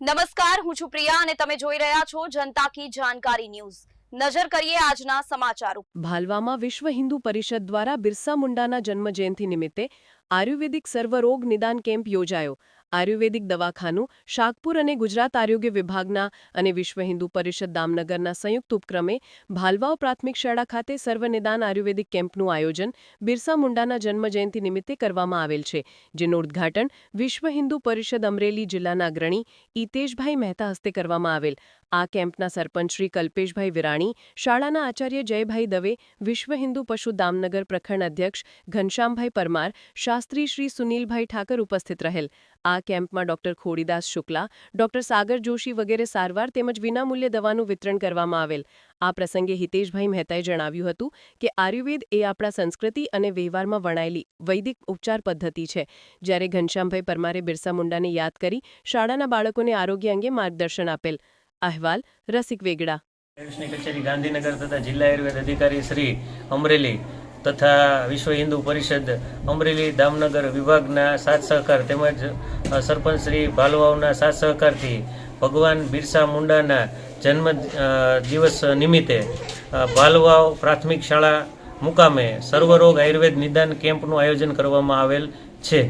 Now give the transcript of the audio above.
નમસ્કાર, હું છું પ્રિયા અને તમે જોઈ રહ્યા છો જનતા કી જાણકારી ન્યૂઝ. નજર કરીએ આજના સમાચારો. ભાલવામાં વિશ્વ હિન્દુ પરિષદ દ્વારા બિરસા મુંડાના જન્મજયંતિ નિમિત્તે આયુર્વેદિક સર્વરોગ નિદાન કેમ્પ યોજાયો. આયુર્વેદિક દવાખાનું શાકપુર અને ગુજરાત આરોગ્ય વિભાગના અને વિશ્વ હિન્દુ પરિષદ દામનગરના સંયુક્ત ઉપક્રમે ભાલવાવ પ્રાથમિક શાળા ખાતે સર્વનિદાન આયુર્વેદિક કેમ્પનું આયોજન બિરસા મુંડાના જન્મજયંતિ નિમિત્તે કરવામાં આવેલ છે, જેનું ઉદ્ઘાટન વિશ્વ હિન્દુ પરિષદ અમરેલી જિલ્લાના અગ્રણી ઈતેશભાઈ મહેતા હસ્તે કરવામાં આવેલ. આ કેમ્પના સરપંચ શ્રી કલ્પેશભાઈ વિરાણી, શાળાના આચાર્ય જયભાઈ દવે, વિશ્વ હિન્દુ પશુ દામનગર પ્રખંડ અધ્યક્ષ ઘનશ્યામભાઈ પરમાર શાસ્ત્રી શ્રી સુનિલભાઈ ઠાકર ઉપસ્થિત રહેલ. આ કેમ્પમાં ડોક્ટર ખોડીદાસ શુક્લા, ડોક્ટર સાગર જોશી વગેરે સારવાર તેમજ વિનામૂલ્યે દવાનું વિતરણ કરવામાં આવેલ. આ પ્રસંગે હિતેશભાઈ મહેતાએ જણાવ્યું હતું કે આયુર્વેદ એ આપણા સંસ્કૃતિ અને વ્યવહારમાં વણાયેલી વૈદિક ઉપચાર પદ્ધતિ છે. જ્યારે ઘનશ્યામભાઈ પરમારે બિરસા મુંડાને યાદ કરી શાળાના બાળકોને આરોગ્ય અંગે માર્ગદર્શન આપેલ. અહેવાલ, રસિક વેગડા. કચેરી ગાંધીનગર તથા જિલ્લા આયુર્વેદ અધિકારી શ્રી અમરેલી તથા વિશ્વ હિન્દુ પરિષદ અમરેલી દામનગર વિભાગના સાથ સહકાર તેમજ સરપંચ શ્રી ભાલવાવના સાથ સહકારથી ભગવાન બિરસા મુંડાના જન્મ દિવસ નિમિત્તે ભાલવાવ પ્રાથમિક શાળા મુકામે સર્વરોગ આયુર્વેદ નિદાન કેમ્પનું આયોજન કરવામાં આવેલ છે.